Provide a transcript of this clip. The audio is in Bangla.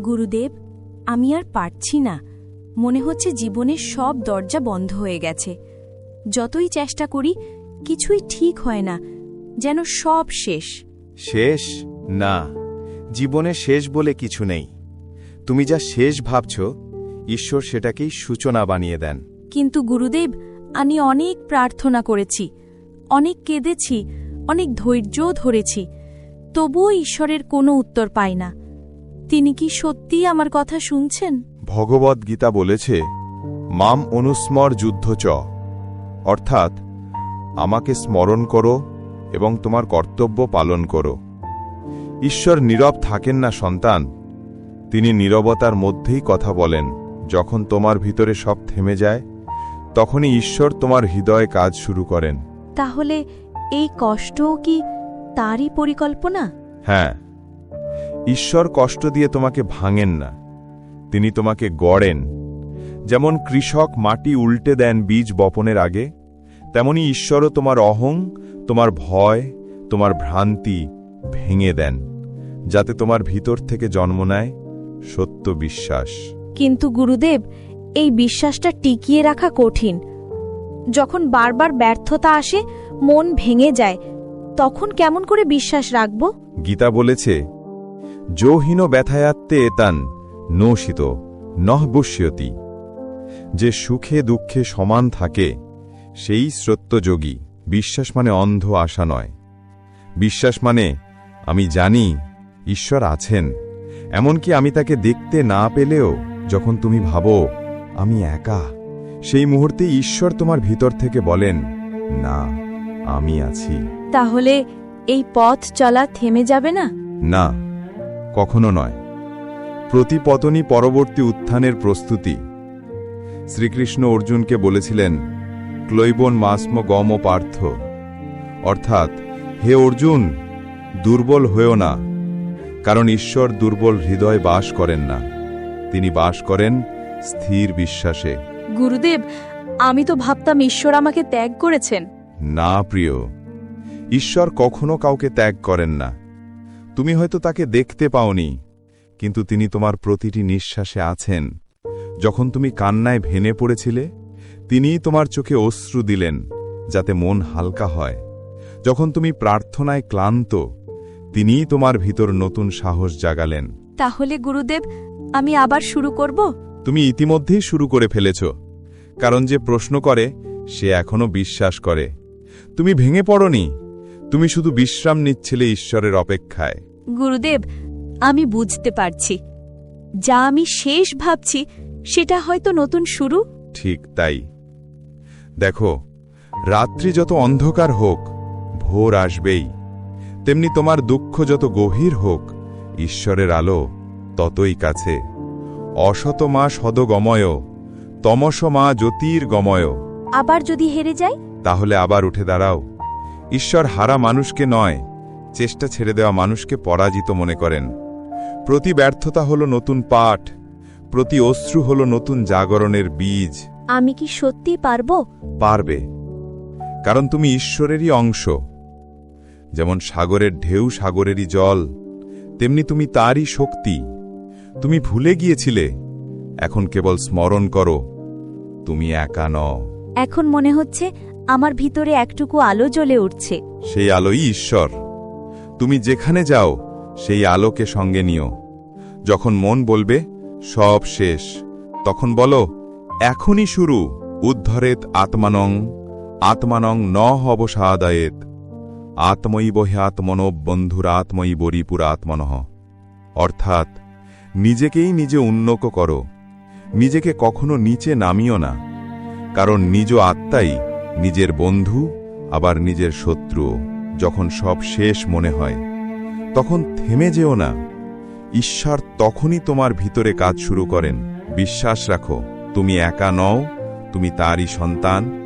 গুরুদেব আমি আর পারছি না। মনে হচ্ছে জীবনের সব দরজা বন্ধ হয়ে গেছে। যতই চেষ্টা করি কিছুই ঠিক হয় না যেন সব শেষ। শেষ? না। জীবনে শেষ বলে কিছু নেই। তুমি যা শেষ ভাবছ ঈশ্বর সেটাকেই সূচনা বানিয়ে দেন। কিন্তু গুরুদেব আমি অনেক প্রার্থনা করেছি অনেক কেঁদেছি অনেক ধৈর্যও ধরেছি। তবুও ঈশ্বরের কোনো উত্তর পাই না। তিনি কি সত্যিই আমার কথা শুনছেন? ভগবদ গীতা বলেছে মাম অনুস্মর যুদ্ধ চ। অর্থাৎ আমাকে স্মরণ করো এবং তোমার কর্তব্য পালন করো। ঈশ্বর নীরব থাকেন না সন্তান। তিনি নীরবতার মধ্যেই কথা বলেন। যখন তোমার ভিতরে সব থেমে যায় তখনই ঈশ্বর তোমার হৃদয়ে কাজ শুরু করেন। তাহলে এই কষ্টও কি তারই পরিকল্পনা? হ্যাঁ ঈশ্বর কষ্ট দিয়ে তোমাকে ভাঙেন না। তিনি তোমাকে গড়েন। যেমন কৃষক মাটি উল্টে দেন বীজ বপনের আগে তেমনি ঈশ্বরও তোমার অহং তোমার ভয় তোমার ভ্রান্তি ভেঙে দেন যাতে তোমার ভিতর থেকে জন্ম নেয় সত্য বিশ্বাস। কিন্তু গুরুদেব এই বিশ্বাসটা টিকিয়ে রাখা কঠিন। যখন বারবার ব্যর্থতা আসে মন ভেঙে যায় তখন কেমন করে বিশ্বাস রাখব? গীতা বলেছে যোহীন ব্যথায়াত্তে এতান নোষিত নহবশ্যতি যে সুখে দুঃখে সমান থাকে সেই সত্যযোগী বিশ্বাস মানে অন্ধ আশা নয়। বিশ্বাস মানে আমি জানি ঈশ্বর আছেন। এমনকি আমি তাকে দেখতে না পেলেও যখন তুমি ভাবো আমি একা। সেই মুহূর্তে ঈশ্বর তোমার ভিতর থেকে বলেন না আমি আছি। তাহলে এই পথ চলা থেমে যাবে না? না কখনো নয়। প্রতিপতনী পরবর্তী উত্থানের প্রস্তুতি। শ্রীকৃষ্ণ অর্জুনকে বলেছিলেন ক্লৈবন মাস্ম গম পার্থ। অর্থাৎ হে অর্জুন দুর্বল হয়েও না কারণ ঈশ্বর দুর্বল হৃদয় বাস করেন না। তিনি বাস করেন স্থির বিশ্বাসে। গুরুদেব আমি তো ভাবতাম ঈশ্বর আমাকে ত্যাগ করেছেন। না প্রিয় ঈশ্বর কখনো কাউকে ত্যাগ করেন না। তুমি হয়তো তাকে দেখতে পাওনি কিন্তু তিনি তোমার প্রতিটি নিঃশ্বাসে আছেন। যখন তুমি কান্নায় ভেনে পড়েছিলে তিনিই তোমার চোখে অশ্রু দিলেন যাতে মন হালকা হয়। যখন তুমি প্রার্থনায় ক্লান্ত তিনিই তোমার ভিতর নতুন সাহস জাগালেন। তাহলে গুরুদেব আমি আবার শুরু করব? তুমি ইতিমধ্যেই শুরু করে ফেলেছ কারণ যে প্রশ্ন করে সে এখনও বিশ্বাস করে। তুমি ভেঙে পড়নি তুমি শুধু বিশ্রাম নিচ্ছিলে ঈশ্বরের অপেক্ষায়। গুরুদেব আমি বুঝতে পারছি। যা আমি শেষ ভাবছি সেটা হয়তো নতুন শুরু? ঠিক তাই। দেখো রাত্রি যত অন্ধকার হোক ভোর আসবেই। তেমনি তোমার দুঃখ যত গভীর হোক ঈশ্বরের আলো ততই কাছে। অশত মা সদগময় তমস মা জ্যোতির গময় আবার যদি হেরে যাই? তাহলে আবার উঠে দাঁড়াও। ঈশ্বর হারা মানুষকে নয় চেষ্টা ছেড়ে দেওয়া মানুষকে পরাজিত মনে করেন। প্রতি ব্যর্থতা হল নতুন পাঠ প্রতি অশ্রু হল নতুন জাগরণের বীজ। আমি কি সত্যি পারব? পারবে কারণ তুমি ঈশ্বরেরই অংশ। যেমন সাগরের ঢেউ সাগরেরই জল তেমনি তুমি তারই শক্তি। তুমি ভুলে গিয়েছিলে এখন কেবল স্মরণ করো তুমি একা নও। এখন মনে হচ্ছে আমার ভিতরে একটুকু আলো জ্বলে উঠছে। সেই আলোই ঈশ্বর। তুমি যেখানে যাও, সেই আলোকে সঙ্গে নিও। যখন মন বলবে, সব শেষ। তখন বলো, এখনই শুরু। উদ্ধরেত আত্মানং আত্মানং ন হব সাদায়েত আত্মৈব হে আত্মনব বন্ধুরাত্ময়ী বরিপুরাত্মনঃ অর্থাৎ, নিজেকেই নিজে উন্নক করো। নিজেকে কখনো নিচে নামিও না। কারণ নিজ আত্মাই নিজের বন্ধু, আবার নিজের শত্রু, যখন সব শেষ মনে হয়, তখন থেমে যেও না। ঈশ্বর তখনই তোমার ভিতরে কাজ শুরু করেন। বিশ্বাস রাখো, তুমি একা নও, তুমি তারই সন্তান।